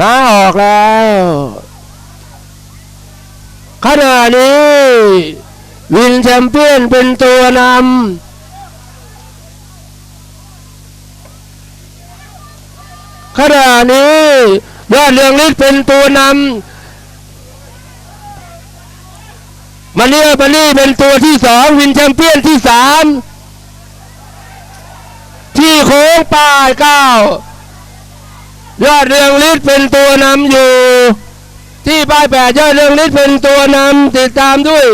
มาออกแล้วขณะนี้ วินแชมเปี้ยนเป็นตัวนำขณะนี้ยอดเรืองฤทธิ์เป็นตัวนำมาเนียมานี่เป็นตัวที่สองวินแชมเปี้ยนที่สามที่โค้งป้ายเก้า ยอดเรืองฤทธิ์เป็นตัวนำอยู่ ที่ป้ายแปดยอดเรืองฤทธิ์เป็นตัวนำติดตามด้วย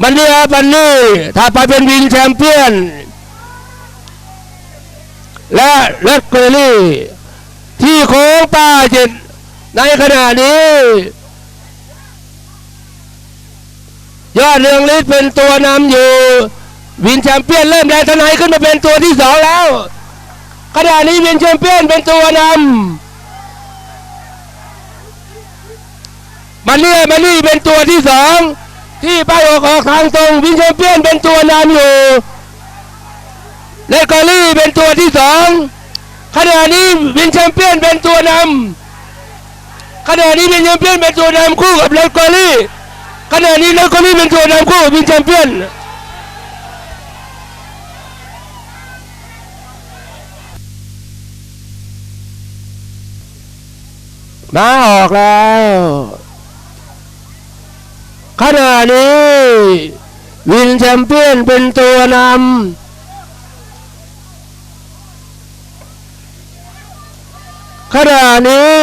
มันนี่ครับมันนี่ถ้าไปเป็นวินแชมเปี้ยน และเลดเกอรี่ที่โค้งป้ายเจ็ดในขณะนี้ ยอดเรืองฤทธิ์เป็นตัวนำอยู่ วินแชมเปี้ยนเริ่มแรงทนายขึ้นมาเป็นตัวที่สองแล้ว ขณะนี้วินแชมเปี้ยนเป็นตัวนำมันนี่มันนี่เป็นตัวที่สองที่ไปออกออกทางตรงวินแชมเปี้ยนเป็นตัวนำอยู่เลกอรี่เป็นตัวที่สองขณะนี้วินแชมเปี้ยนเป็นตัวนำขณะนี้วินแชมเปี้ยนเป็นตัวนำคู่กับเลกอรี่ขณะนี้เลกอรี่เป็นตัวนำคู่กับวินแชมเปี้ยน มาออกแล้วขณะนี้ วินแชมเปี้ยนเป็นตัวนำขณะนี้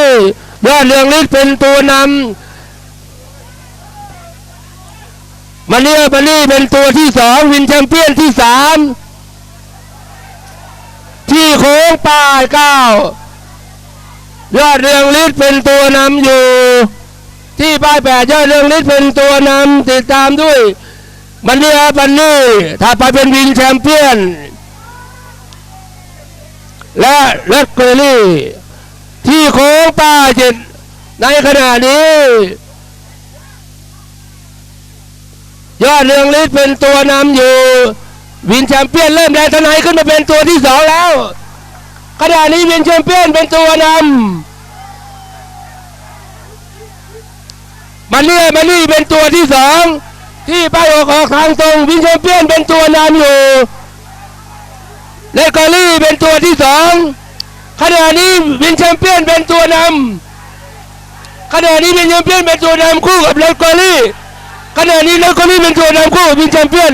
ยอดเรืองฤทธิ์เป็นตัวนำมาเนียมานี่เป็นตัวที่สองวินแชมเปี้ยนที่สามที่โค้งป้ายเก้า ยอดเรืองฤทธิ์เป็นตัวนำอยู่ ที่ป้ายแปดยอดเรืองฤทธิ์เป็นตัวนำติดตามด้วยมันเนี่ครับมันนี่ถ้าไปเป็นวินแชมเปี้ยน และเลดเกอรี่ที่โค้งป้ายเจ็ดในขณะนี้ ยอดเรืองฤทธิ์เป็นตัวนำอยู่ วินแชมเปี้ยนเริ่มแรงทนายขึ้นมาเป็นตัวที่สองแล้ว ขณะนี้เวินแชมเปี้ยนเป็นตัวนำมันนี่มันนี่เป็นตัวที่สองที่ไปออกออกทางตรงวินแชมเปี้ยนเป็นตัวนำอยู่เลกอรี่เป็นตัวที่สองขณะนี้วินแชมเปี้ยนเป็นตัวนำขณะนี้วินแชมเปี้ยนเป็นตัวนำคู่กับเลกอรี่ขณะนี้เลกอรี่เป็นตัวนำคู่วินแชมเปี้ยน